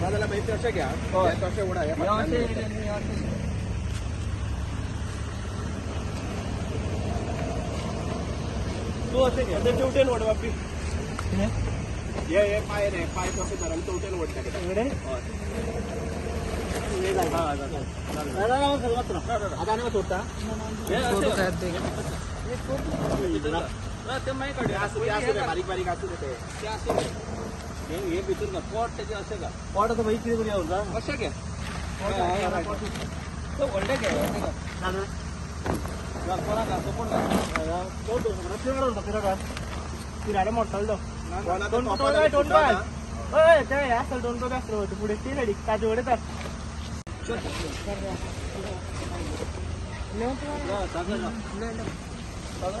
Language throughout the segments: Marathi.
नाजाल्यार मागीर ते अशें घ्या. तशें उडा फाटल्यान तू असे घे. ते तेवटेन वड बापी हे? हे पाय रे पाय कशें धरून चवटेन ओडटा कित्याक आता आणि सोडता. हे असे. ना, ते मागीर काडया. आसूं दे आसूं दे बारीक बारीक आसूं दे ते ते असे घे. हे हे घाल पोट त्याचे असे घाल पॉट आता भाई किती बरी आवडता असे घे ते व्हडले घे असे घाल. घाल, पोराक घाल, सोपून घाल. पिराडे मोडटालो दोन टॉप दोन ना. हय ते आसता दोन तो आसलो पुढे ती ताजे घाल. ताजं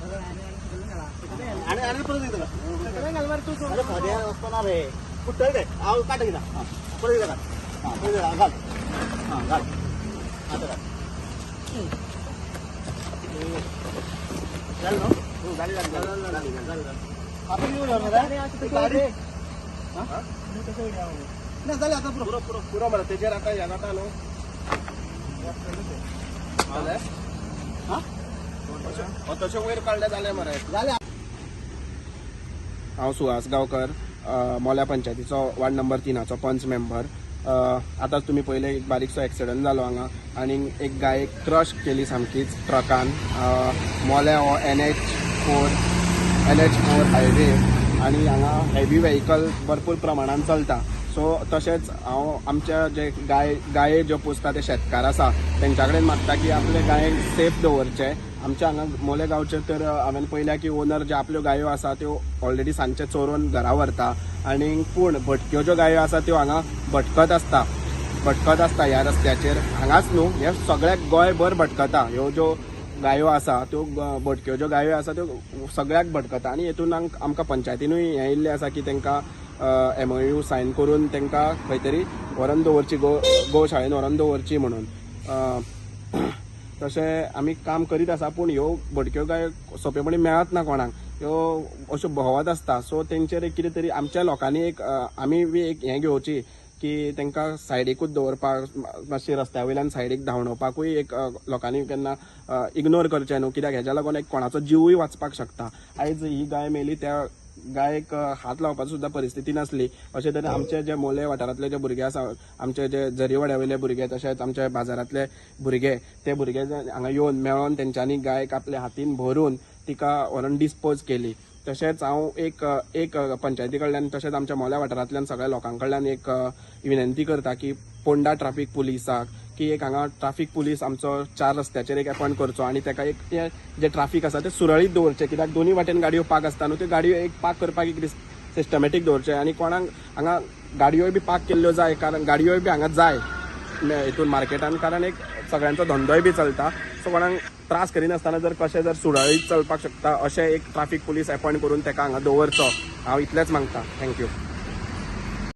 ना, ना असताना रे. कुठं रे आव काट एकदा हा परत काट हा परत एकदा घाल. हा घाल. आता घाल. ना. हो गाडी घाल घाल आपण येऊ ना गाडी हा? नाही झाले आता पुरं पुरं पुरं पुरं मला त्याच्यावर आता या नाटा आलो. हो, तशें वयर काडले जाले मरे जाले हांव सुहास गांवकर मोल्या पंचायतीचो वार्ड नंबर तिनाचो पंच मेंबर. अ, आतांच तुमी पयले एक बारीकसो एक्सिडंट जालो हांगा. आनी एक गायेक क्रश केली सामकीच ट्रकान. मोल्या हो N H four N H four highway. आनी हांगा हेवी वेहिकल भरपूर प्रमाणान चलता. सो तशेंच हांव आमच्या जे गाय गाये ज्यो पोसता ते शेतकार आसा तेंच्या कडेन मागता की आपले गाय सेफ दवरचे. आमच्या हांगा मोले गांवचे तर हांवें पयल्या की ओनर जे आपल्यो गायो आसा त्यो ऑलरेडी सांजचे चोरून घरा व्हरता. आनी पूण भटक्यो ज्यो गायो आसा त्यो हांगा भटकत आसता. भटकत आसता ह्या रस्त्याचेर. हांगाच न्हू हे सगळ्याक गोंयभर भटकता. ह्यो ज्यो गायो आसा त्यो भटक्यो ज्यो गायो आसा त्यो सगळ्याक भटकता. आनी हेतून आमकां पंचायतीनूय हें येयल्लें आसा की तांकां एम यू सायन करून तांकां खंय तरी व्हरोन दवरची गो गोशाळेन व्हरोन दवरची म्हणून. तशें आमी काम करीत आसा पूण ह्यो भटक्यो गाय सोंपेपणी मेळत ना कोणाक. ह्यो अश्यो भोंवत आसता. सो तेंचेर एक कितें तरी आमच्या लोकांनी एक आमी बी एक हें घेवची की तांकां सायडीकूच दवरपाक मातशी रस्त्या वयल्यान सायडीक धांवणोवपाकूय एक लोकांनी केन्ना इग्नोर करचें न्हू. कित्याक हेज्या लागून एक कोणाचो जीवूय वाचपाक शकता. आयज ही गाय मेली त्या गायक हात लावपाची सुद्दां परिस्थिती नासली अशे तरेन आमचे जे मोले वाठारांतले जे भुरगे आसा आमचे जे झरीवाड्या वयले भुरगे तशेंच आमचे बाजारांतले भुरगे ते भुरगे हांगा येवन मेळोन तेंच्यांनी गायक आपल्या हातीन भरून तिका व्हरून डिस्पोज केली. तशेंच हांव एक एक पंचायती कडल्यान तशेंच आमच्या मोल्या वाठारांतल्यान सगळ्या लोकां कडल्यान एक विनंती करता की पोंडा ट्राफीक पुलिसाक की एक हांगा ट्राफीक पुलीस आमचो चार रस्त्याचेर एक अपॉयंट करचो आनी ताका एक ते जे ट्राफीक आसा ते सुरळीत दवरचे. कित्याक दोनी वाटेन गाडयो पार्क आसता न्हू त्यो गाडयो एक पार्क करपाक एक सिस्टमॅटीक दवरचे आनी कोणाक हांगा गाडयोय बी पार्क केल्ल्यो जाय कारण गाडयोय बी हांगा जाय. हेतून हितून मार्केटान कारण एक सगळ्यांचो धंदोय बी चलता. सो कोणाक त्रास करिनासतना जर कशें जर सुरळीत चलपाक शकता अशें एक ट्राफीक पुलीस अपॉयंट करून ताका हांगा दवरचो. हांव इतलेंच मागता. थँक्यू